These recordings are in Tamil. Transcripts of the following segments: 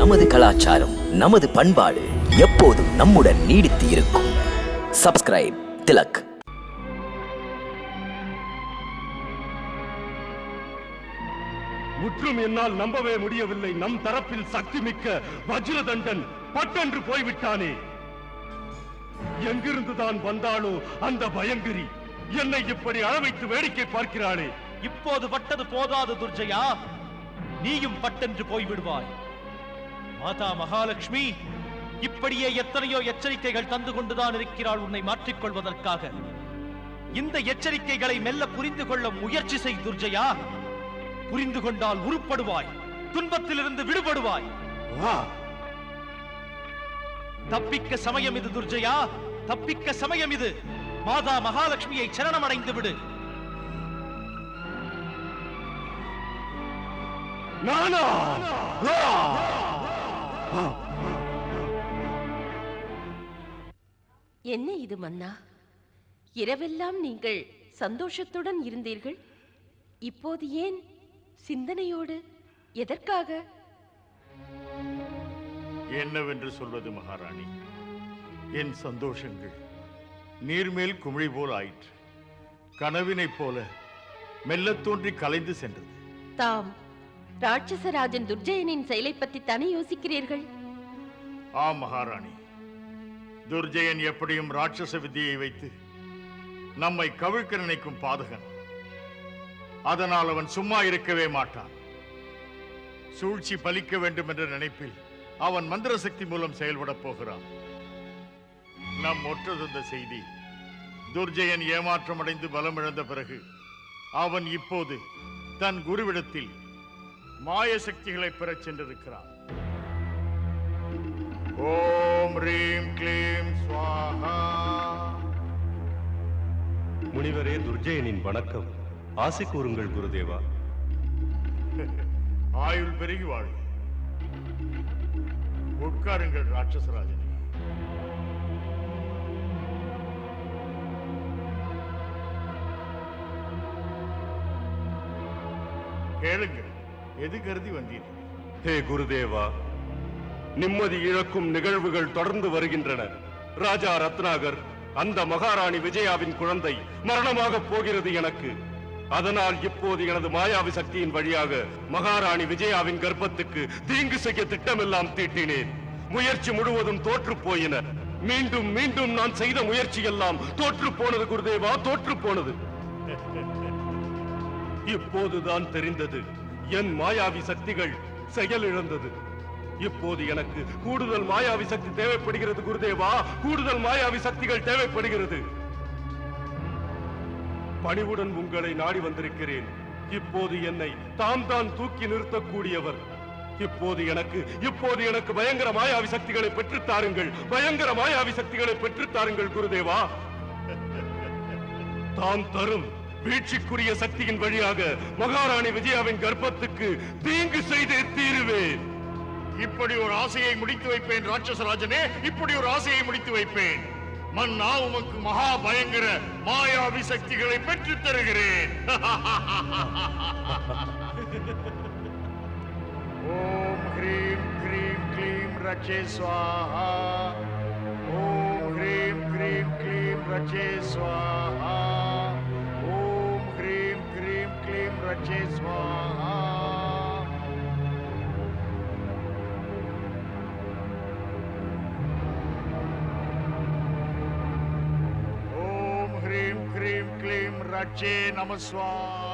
நமது கலாச்சாரம் நமது பண்பாடு எப்போதும் நம்முடன் நீடித்து இருக்கும். சப்ஸ்கிரைப் திலக். முற்றும் என்னால் நம்பவே முடியவில்லை. நம் தரப்பில் சக்தி மிக்க வஜ்ரதண்டன் பட்டென்று போய்விட்டானே. எங்கிருந்துதான் வந்தாளோ அந்த பயங்கரி என்னை இப்படி அளவைத்து வேடிக்கை பார்க்கிறாளே. இப்போது பட்டது போதாது துர்ஜயா. நீயும் பட்டென்று போய்விடுவாய். மாதா மகாலட்சுமி இப்படியே எத்தனையோ எச்சரிக்கைகள் தந்து கொண்டுதான் இருக்கிறாள் உன்னை மாற்றிக்கொள்வதற்காக. இந்த எச்சரிக்கைகளை மெல்ல புரிந்து கொள்ள முயற்சி செய் துர்ஜயா. புரிந்து கொண்டால் உருப்படுவாய் துன்பத்திலிருந்து விடுபடுவாய். தப்பிக்க சமயம் இது துர்ஜயா. தப்பிக்க சமயம் இது. மாதா மகாலட்சுமியை சரணமடைந்து விடு. நானா! என்ன இது மன்னா? இரவெல்லாம் நீங்கள் சந்தோஷத்துடன் இருந்தீர்கள்? இப்போது ஏன் சிந்தனையோடு? எதற்காக? என்னவென்று சொல்வது மகாராணி? என் சந்தோஷங்கள் நீர்மேல் குமிழி போல் ஆயிற்று. கனவினைப் போல மெல்லத் தோன்றி கலைந்து சென்றது. தாம் ராட்சசராஜன் துர்ஜயனின் செயலை பற்றி தானே யோசிக்கிறீர்கள்? ஆ மகாராணி. துர்ஜயன் எப்படியும் ராட்சச வித்தியை வைத்து நம்மை கவிழ்க்க நினைக்கும் பாதகன். அதனால் அவன் சும்மா இருக்கவே மாட்டான். சூழ்ச்சி பலிக்க வேண்டும் என்ற நினைப்பில் அவன் மந்திர சக்தி மூலம் செயல்படப் போகிறான். நம் ஒற்றதந்த செய்தி துர்ஜயன் ஏமாற்றமடைந்து பலமிழந்த பிறகு அவன் இப்போது தன் குருவிடத்தில் மாய சக்திகளை பெறச் சென்றிருக்கிறான் ஓம் ரீம் க்ளீம் ஸ்வாஹா. முனிவரே துர்ஜயனின் வணக்கம். ஆசை கூறுங்கள் குருதேவா. ஆயுள் பெருகி வாழ்க உட்காருங்கள் ராட்சசராஜனே. கேளுங்கள். எது கருதி வந்தீர்கள் ஹே குருதேவா நிம்மதி இழக்கும் நிகழ்வுகள் தொடர்ந்து வருகின்றன. ராஜா ரத்னாகர் அந்த மகாராணி விஜயாவின் குழந்தை மரணமாக போகிறது எனக்கு. அதனால் இப்போது எனது மாயாவி சக்தியின் வழியாக மகாராணி விஜயாவின் கர்ப்பத்துக்கு தீங்கு செய்ய திட்டமெல்லாம் தீட்டினேன். முயற்சி முழுவதும் தோற்று போயின. மீண்டும் மீண்டும் நான் செய்த முயற்சி எல்லாம் தோற்று போனது குருதேவா தோற்று போனது. இப்போதுதான் தெரிந்தது. என் மாயாவி சக்திகள் செயலிழந்தது இப்போது எனக்கு கூடுதல் மாயாவி சக்தி தேவைப்படுகிறது குருதேவா. கூடுதல் மாயாவி சக்திகள் தேவைப்படுகிறது. பணிவுடன் உங்களை நாடி வந்திருக்கிறேன். இப்போது என்னை தாம் தான் தூக்கி நிறுத்தக்கூடியவர். இப்போது எனக்கு இப்போது எனக்கு பயங்கர மாயாவி சக்திகளை பெற்றுத் தாருங்கள். பயங்கர மாயாவி சக்திகளை பெற்றுத் தாருங்கள் குருதேவா. தாம் தரும் வீழ்ச்சிக்குரிய சக்தியின் வழியாக மகாராணி விஜயாவின் கர்ப்பத்துக்கு தீங்கு செய்தே தீருவேன். இப்படி ஒரு ஆசையை முடித்து வைப்பேன் ராட்சசராஜனே. இப்படி ஒரு ஆசையை முடித்து வைப்பேன். மன்னா உமக்கு மகா பயங்கர மாயாவி சக்திகளை பெற்று தருகிறேன். ஓம் ஹ்ரீம் க்ரீம் க்ளீம் ரச்சே ஸ்வாஹா. ஓம் ஹ்ரீம் க்ரீம் க்ளீம் ரச்சே ஸ்வாஹா. Parvati Swaha. Om Hrim Krim Klim Rache Namaswaha.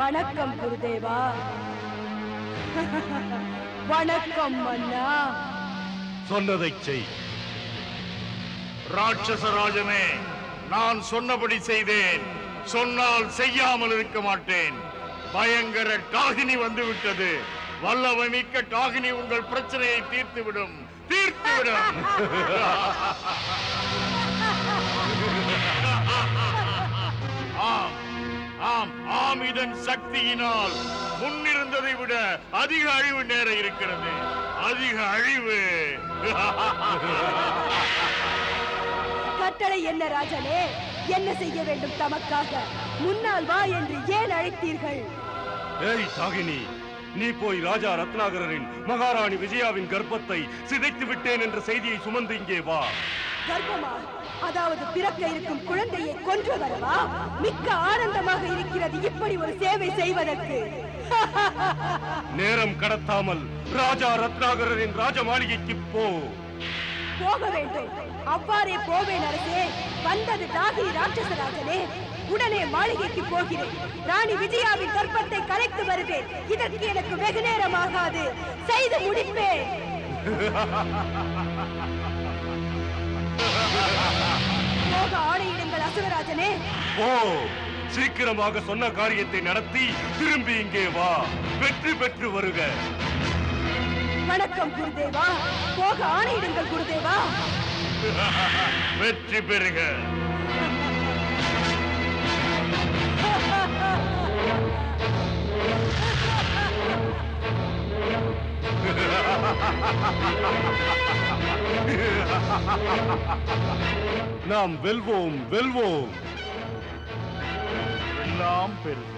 வணக்கம் குருதேவா. வணக்கம் மன்னா சொன்னதைச் செய். ராட்சசராஜனே நான் சொன்னபடி செய்தேன். சொன்னால் செய்யாமல் இருக்க மாட்டேன். பயங்கர டாகினி வந்துவிட்டது. வல்லவன் மிக்க டாகினி உங்கள் பிரச்சனையை தீர்த்துவிடும். தீர்த்துவிடும். ஆம் ஆம் இதன் சக்தியினால். முன்னிருந்ததை விட அதிக அழிவு நேர இருக்கிறது. அதிக அழிவு. கட்டளை என்ன ராஜனே? என்ன செய்ய வேண்டும் தமக்காக? முன்னால் வா என்று ஏன் அழைத்தீர்கள்? ஏய் தாகினி நீ போய் ராஜா ரத்னாகரரின் மகாராணி விஜயாவின் கர்ப்பத்தை சிதைத்து விட்டேன் என்ற செய்தியை சுமந்து இங்கே வா. கர்ப்பமா? அதாவது பிறக்க இருக்கும் குழந்தையை கொன்று வரவா மிக்க ஆனந்தமாக இருக்கிறது இப்படி ஒரு சேவை செய்வதற்கு. நேரம் கடத்தாமல் ராஜா ரத்னாகரரின் ராஜ மாளிகைக்கு போ. போக வேண்டும். அவ்வாறே போவேன் அரசே. வந்தது தாகினி ராட்சசராஜனே. உடனே மாளிகைக்கு போகிறேன். ராணி விஜயாவின் கர்ப்பத்தை கலைத்து வருவேன். இதற்கு எனக்கு வெகு நேரம் ஆகாது. செய்து முடிப்பேன். போக ஆணையிடுங்கள் அசுரராஜனே. போ சீக்கிரமாக சொன்ன காரியத்தை நடத்தி திரும்பி இங்கே வா. வெற்றி பெற்று வருக. வணக்கம் குருதேவா. போக ஆணையிடுங்கள் குருதேவா. வெற்றி பெறுக. நாம் வெல்வோம் வெல்வோம். எல்லாம் பெறுக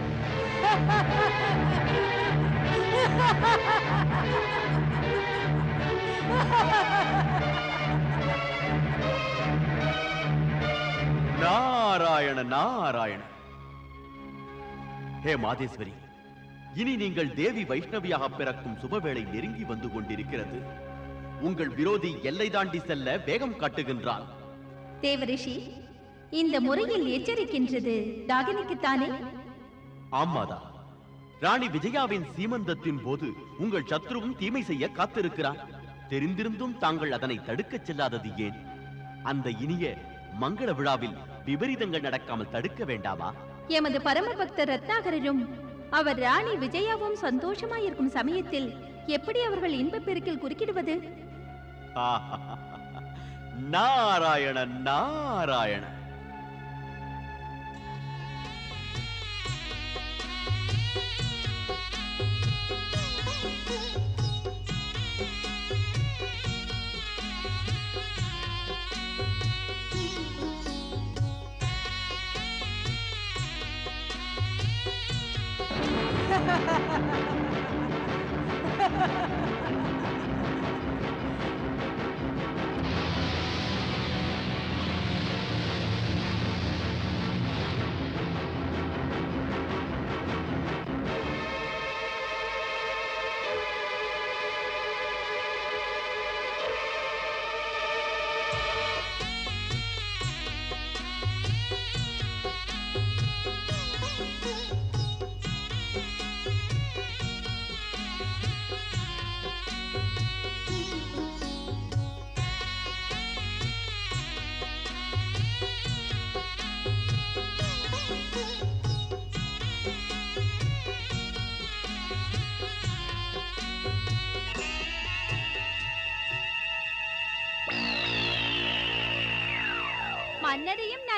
நாராயண நாராயண. ஹே மாதேஸ்வரி இனி நீங்கள் தேவி வைஷ்ணவியாக பிறக்கும் சுபவேளை நெருங்கி வந்து கொண்டிருக்கிறது. உங்கள் விரோதி எல்லை தாண்டி செல்ல வேகம் காட்டுகின்றான் தேவரிஷி இந்த முறையில் எச்சரிக்கின்றது தாகினிக்குத்தானே? ஆமாதா ராணி விஜயாவின் சீமந்தத்தின் போது உங்கள் சத்ருவும் தீமை செய்ய காத்திருக்கிறார். தெரிந்திருந்தும் தாங்கள் அதனை தடுக்கச் செல்லாதது ஏன்? அந்த இனிய மங்கள விழாவில் விபரீதங்கள் நடக்காமல் தடுக்க வேண்டாமா? எமது பரம பக்தர் ரத்னாகரரும் அவர் ராணி விஜயாவும் சந்தோஷமாயிருக்கும் சமயத்தில் எப்படி அவர்கள் இன்பப் பெருக்கில் குறுக்கிடுவது? Narayana Narayana Ha ha ha ha ha!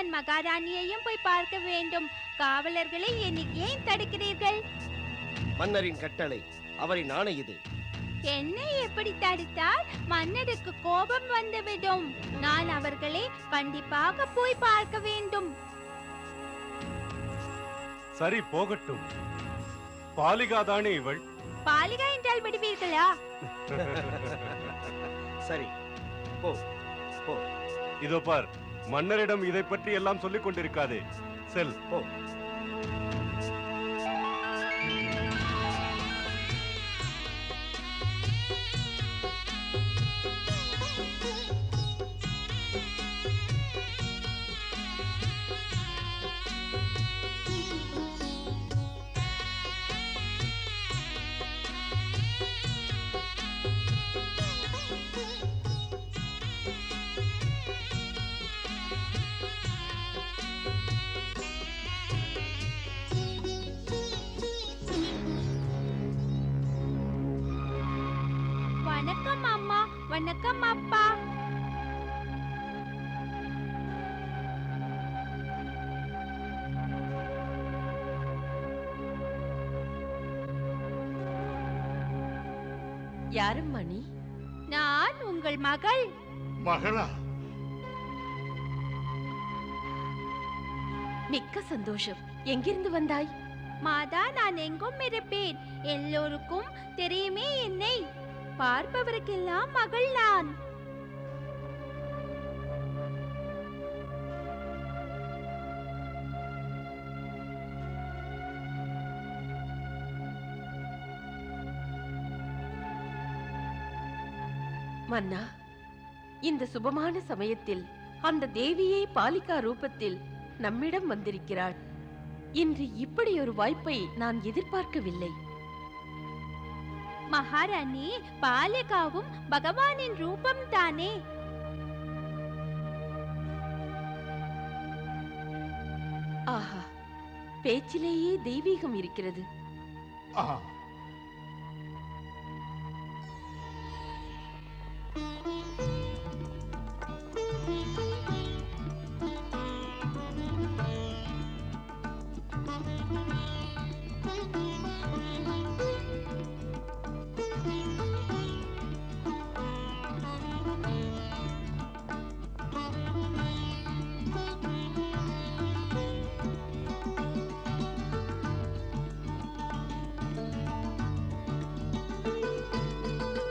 நான் மகாராணியையும் போய் பார்க்க வேண்டும். காவலர்களை என்னை ஏன் தடுக்கிறீர்கள்? மன்னரின் கட்டளை அவரின் ஆணை இது. என்னை எப்படி தடுத்தால்? மன்னருக்கு கோபம் வந்துவிடும். நான் அவர்களை கண்டிப்பாக போய் பார்க்க வேண்டும். சரி போகட்டும். பாலிகா தானே இவள்? பாலிகா என்றால் விடுவீர்களா? சரி போ போ. இதோ பார் மன்னரிடம் இதை பற்றி எல்லாம் சொல்லிக் கொண்டிருக்காதே. செல் போ. யாரம்மா நீ நான் உங்கள் மகள். மகளா? மிக்க சந்தோஷம். எங்கிருந்து வந்தாய்? மாதா நான் எங்கும் இருப்பேன். எல்லோருக்கும் தெரியுமே என்னை. பார்ப்பவருக்கெல்லாம் மகள் நான். மன்னா இந்த சுபமான சமயத்தில் அந்த தேவியே பாலிகா ரூபத்தில் நம்மிடம் வந்திருக்கிறாள். இன்று இப்படி ஒரு வாய்ப்பை நான் எதிர்பார்க்கவில்லை. மகாராணி பாலிகாவும் பகவானின் ரூபம் தானே ஆஹா பேச்சிலேயே தெய்வீகம் இருக்கிறது. ஆ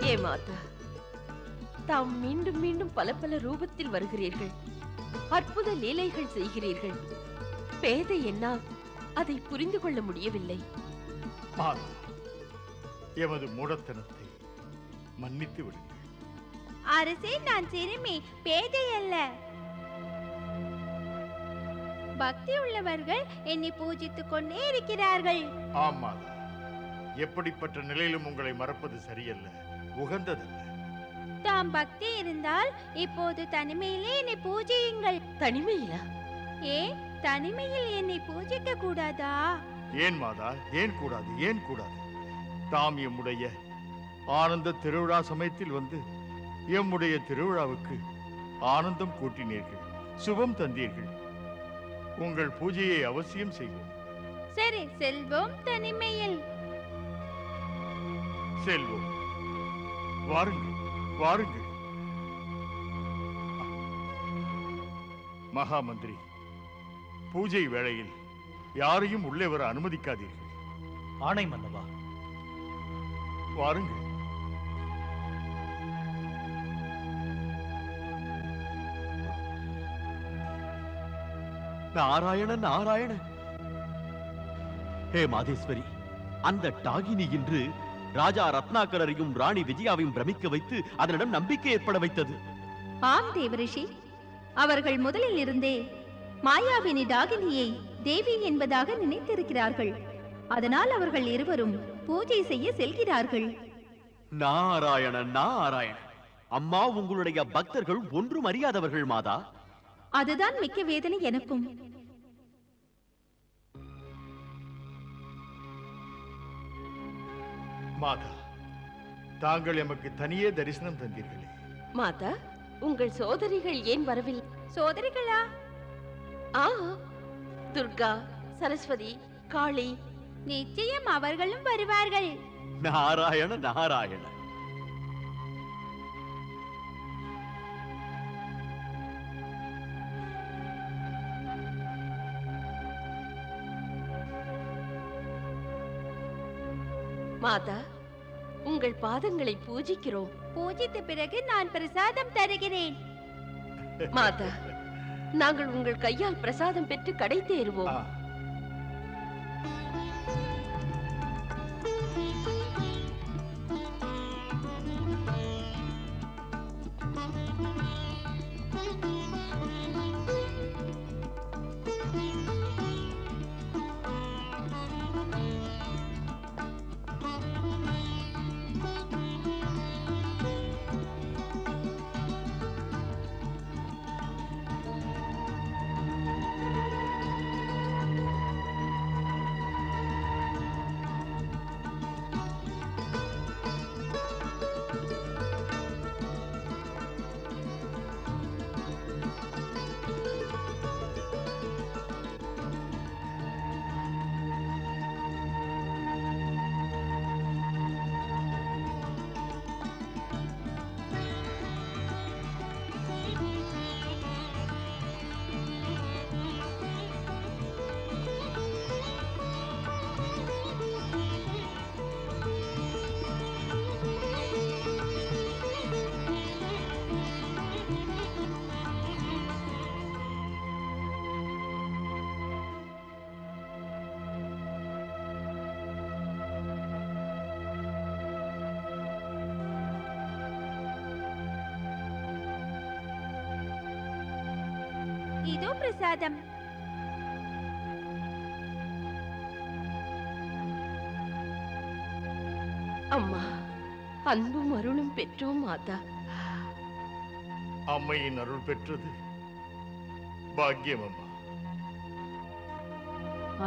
ஏ மாதா தாம் மீண்டும் மீண்டும் பல பல ரூபத்தில் வருகிறீர்கள். அற்புத லீலைகள் செய்கிறீர்கள். பேதை என்னால் அதை புரிந்து கொள்ள முடியவில்லை. மாதா எமது மூடத்தனத்தை மன்னித்து விடுங்கள். அரசே நான் சிறுமி பேதை அல்ல. பக்தி உள்ளவர்கள் என்னை பூஜித்துக் கொண்டே இருக்கிறார்கள். ஆம் எப்படிப்பட்ட நிலையிலும் உங்களை மறப்பது சரியல்ல உகந்ததல்ல. தாம் பக்தி இருந்தால் இப்போது தனிமையிலே என்னை பூஜியுங்கள். தனிமையிலா? ஏன் தனிமையில் என்னை பூஜிக்க கூடாதா? ஏன் மாதா ஏன் கூடாது ஏன் கூடாது? தாம் எம்முடைய ஆனந்த திருவிழா சமயத்தில் வந்து எம்முடைய திருவிழாவுக்கு ஆனந்தம் கூட்டினீர்கள் சுபம் தந்தீர்கள். உங்கள் பூஜையை அவசியம் செய்வோம். சரி செல்வோம் தனிமையில். செல்வோம். வாருங்கள். வாருங்கள். மகா மந்திரி பூஜை வேளையில் யாரையும் உள்ளே வர அனுமதிக்காதீர்கள். ஆணை மன்னவா? வாருங்கள். நாராயண நாராயண. ஹே மாதேஸ்வரி அந்த டாகினி இன்று ராஜா ரத்னாகரரையும் ராணி விஜயாவையும் பிரமிக்க வைத்து அதனிடம் நம்பிக்கை ஏற்பட வைத்தது. ஆம் தேவரிஷி. அவர்கள் முதலில் இருந்தே மாயாவினி டாகினியை தேவி என்பதாக நினைத்திருக்கிறார்கள். அதனால் அவர்கள் இருவரும் பூஜை செய்ய செல்கிறார்கள். நாராயண நாராயண. அம்மா உங்களுடைய பக்தர்கள் ஒன்றும் அறியாதவர்கள் மாதா. அதுதான் மிக்க வேதனை எனக்கும். மாதா தாங்கள் எமக்கு தனியே தரிசனம் தந்தீர்களே. மாதா உங்கள் சோதரிகள் ஏன் வரவில்லை சோதரிகளா? ஆ துர்கா சரஸ்வதி காளி. நிச்சயம் அவர்களும் வருவார்கள். நாராயண நாராயண. மாதா உங்கள் பாதங்களை பூஜிக்கிறோம். பூஜித்த பிறகு நான் பிரசாதம் தருகிறேன். மாதா நாங்கள் உங்கள் கையால் பிரசாதம் பெற்று கடை தேறுவோம். இதோ பிரசாதம். அம்மா அன்பும் அருளும் பெற்றோம் மாதா. அம்மையின் அருள் பெற்றது. பாக்கியம் அம்மா.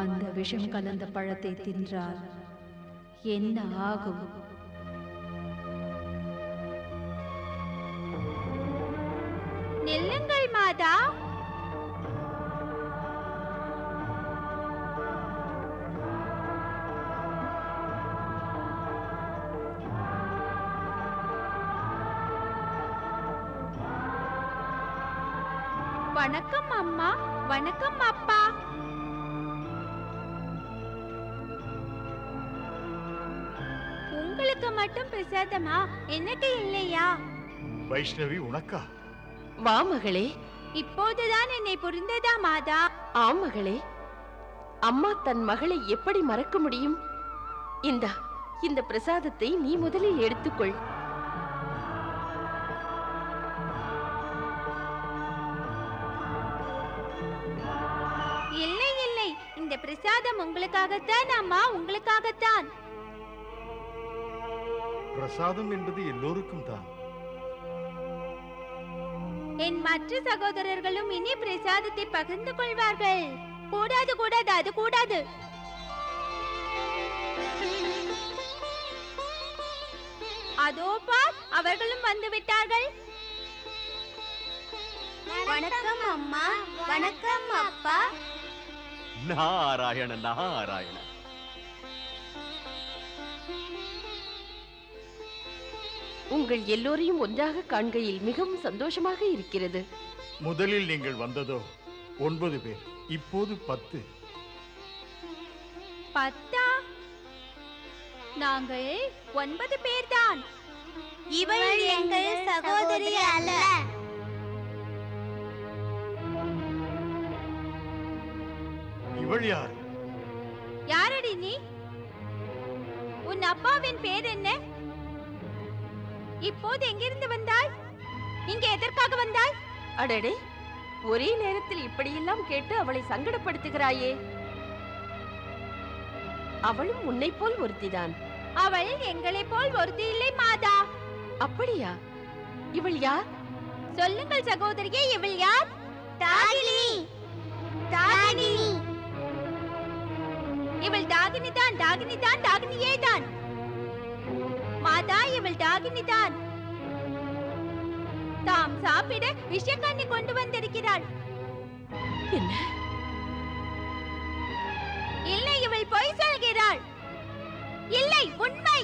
அந்த விஷம் கலந்த பழத்தை தின்றால் என்ன ஆகும்? நில்லுங்கள் மாதா. வணக்கம் அம்மா வணக்கம் அப்பா. உங்களுக்கு மட்டும் பிரசாதமா? எனக்கு இல்லையா? வைஷ்ணவி உனக்கா? வா மகளே. இப்போதுதான் என்னை புரிந்ததா மாதா? ஆம் மகளே. அம்மா தன் மகளை எப்படி மறக்க முடியும்? இந்தா இந்த பிரசாதத்தை நீ முதலில் எடுத்துக்கொள். இந்த பிரசாதம் உங்களுக்காகத்தான் அம்மா உங்களுக்காகத்தான். பிரசாதம் என்பது எல்லோருக்கும் தான். என் மற்ற சகோதரர்களும் இனி பிரசாதத்தை பகிர்ந்து கொள்வார்கள். கூடாது கூடாது அது கூடாது. அதோ பார் அவர்களும் வந்து விட்டார்கள் வணக்கம் அம்மா. வணக்கம் அப்பா. நாராயண நாராயண. உங்கள் எல்லோரையும் ஒன்றாக காண்கையில் மிகவும் சந்தோஷமாக இருக்கிறது. முதலில் நீங்கள் வந்ததோ ஒன்பது பேர் இப்போது பத்து. பத்தா? நாங்கள் ஒன்பது பேர்தான். இவள் எங்கள் சகோதரி அல்ல. இவள் யார் யாரடி நீ? உன் அப்பாவின் பேர் என்ன? இப்போது எங்கிருந்து வந்தாய்? இங்கே எதற்காக வந்தாய்? அடடே ஒரே நேரத்தில் இப்படியெல்லாம் கேட்டு அவளை சங்கடப்படுத்துகிறாயே. அவளும் உன்னைப் போல் ஒருத்திதான். அவள் எங்களைப் போல் ஒருத்தி இல்லை மாதா. அப்படியா? இவள் யார்? சொல்லுங்கள் சகோதரியே இவள் யார்? தாகினி. தாகினி. இவள் தாகினி தான் தாகினி தான் தாகினியே தான். மாதா இவள் தாகினி தான். தாம் சாப்பிட விஷக்கண்ணி கொண்டு வந்திருக்கிறாள். என்ன? இல்லை இவள் பொய் சொல்கிறாள். இல்லை உண்மை.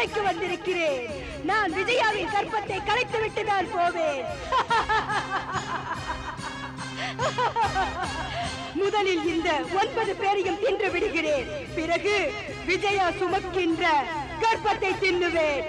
கர்ப்பத்தை வந்திருக்கிறேன். நான் விஜயாவின் கர்ப்பத்தை கலைத்து விட்டு நான் போவேன். முதலில் இந்த ஒன்பது பேரையும் தின்று விடுகிறேன். பிறகு விஜயா சுமக்கின்ற கர்ப்பத்தை தின்னுவேன்.